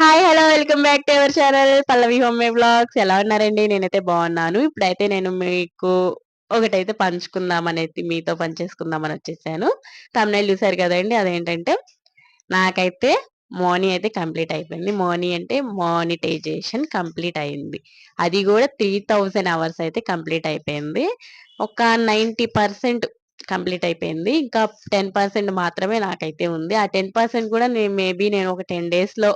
Hi hello welcome back to our channel Pallavi home blogs ఎలా ఉన్నారండి? నేనైతే బాగున్నాను. ఇప్పుడైతే నేను మీకు ఒకటైతే పంచుకుందాం అనేది మీతో పంచేసుకుందామని వచ్చేసాను. తమిళ చూసారు కదండి అదేంటంటే నాకైతే మోనీ అయితే కంప్లీట్ అయిపోయింది. మోనీ అంటే మానిటైజేషన్ కంప్లీట్ అయింది. అది కూడా త్రీ థౌజండ్ అవర్స్ అయితే కంప్లీట్ అయిపోయింది. ఒక నైంటీ పర్సెంట్ కంప్లీట్ అయిపోయింది. ఇంకా టెన్ పర్సెంట్ మాత్రమే నాకైతే ఉంది. ఆ టెన్ పర్సెంట్ కూడా నేను మేబీ నేను ఒక టెన్ డేస్లో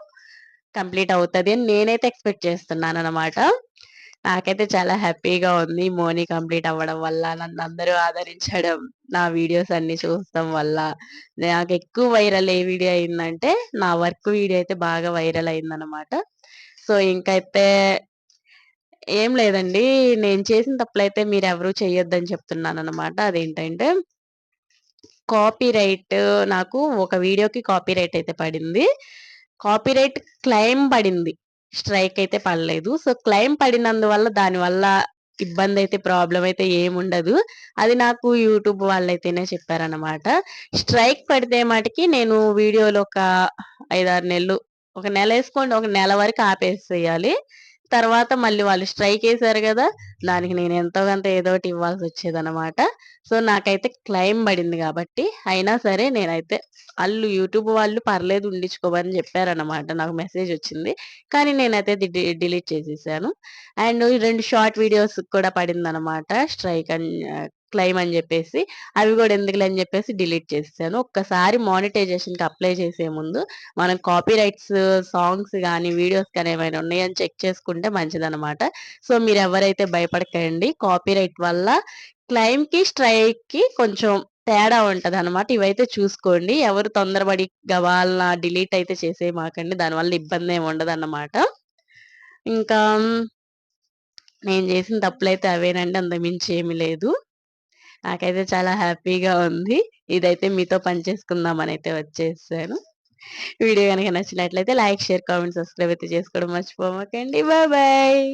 కంప్లీట్ అవుతుంది అని నేనైతే ఎక్స్పెక్ట్ చేస్తున్నాను అనమాట నాకైతే చాలా హ్యాపీగా ఉంది మోనీ కంప్లీట్ అవ్వడం వల్ల నన్ను అందరూ ఆదరించడం నా వీడియోస్ అన్ని చూస్తాం వల్ల. నాకు ఎక్కువ వైరల్ ఏ వీడియో అయిందంటే నా వర్క్ వీడియో అయితే బాగా వైరల్ అయిందనమాట సో ఇంకైతే ఏం లేదండి. నేను చేసిన తప్పులైతే మీరు ఎవరు చెయ్యొద్దని చెప్తున్నాను అనమాట అదేంటంటే కాపీ రైట్ నాకు ఒక వీడియోకి కాపీ రైట్ అయితే పడింది. కాపీరైట్ క్లెయిమ్ పడింది. స్ట్రైక్ అయితే పడలేదు. సో క్లెయిమ్ పడినందువల్ల దానివల్ల ఇబ్బంది అయితే ప్రాబ్లం అయితే ఏముండదు. అది నాకు యూట్యూబ్ వాళ్ళైతేనే చెప్పారనమాట స్ట్రైక్ పడితే మటుకి నేను వీడియోలో ఒక ఐదారు నెలలు ఒక నెల వేసుకోండి ఒక నెల వరకు ఆపేసేయాలి. తర్వాత మళ్ళీ వాళ్ళు స్ట్రైక్ వేసారు కదా దానికి నేను ఎంతో కొంత ఏదో ఒకటి ఇవ్వాల్సి వచ్చేదనమాట సో నాకైతే క్లెయిమ్ పడింది కాబట్టి అయినా సరే నేనైతే వాళ్ళు యూట్యూబ్ వాళ్ళు పర్లేదు ఉండించుకోమని చెప్పారనమాట నాకు మెసేజ్ వచ్చింది. కానీ నేనైతే డిలీట్ చేసేసాను. అండ్ రెండు షార్ట్ వీడియోస్ కూడా పడిందనమాట స్ట్రైక్ అండ్ క్లెయిమ్ అని చెప్పేసి అవి కూడా ఎందుకులే అని చెప్పేసి డిలీట్ చేసేసాను. ఒక్కసారి మానిటైజేషన్కి అప్లై చేసే ముందు మనం కాపీ రైట్స్ సాంగ్స్ కానీ వీడియోస్ కానీ ఏమైనా ఉన్నాయని చెక్ చేసుకుంటే మంచిదనమాట సో మీరు ఎవరైతే భయపడకండి కాపీ రైట్ వల్ల క్లెయిమ్కి స్ట్రైక్కి కొంచెం తేడా ఉంటది అనమాట ఇవైతే చూసుకోండి. ఎవరు తొందరపడి గవాలన డిలీట్ అయితే చేసే మాకండి. దానివల్ల ఇబ్బంది ఏమి ఉండదు అన్నమాట ఇంకా నేను చేసిన తప్పులైతే అవేనండి. అంతమించి ఏమి లేదు. నాకైతే చాలా హ్యాపీగా ఉంది. ఇదైతే మీతో పనిచేసుకుందామని అయితే వచ్చేసాను. వీడియో కనుక నచ్చినట్లయితే లైక్ షేర్ కామెంట్ సబ్స్క్రైబ్ అయితే చేసుకోవడం మర్చిపోమాకండి. Bye bye.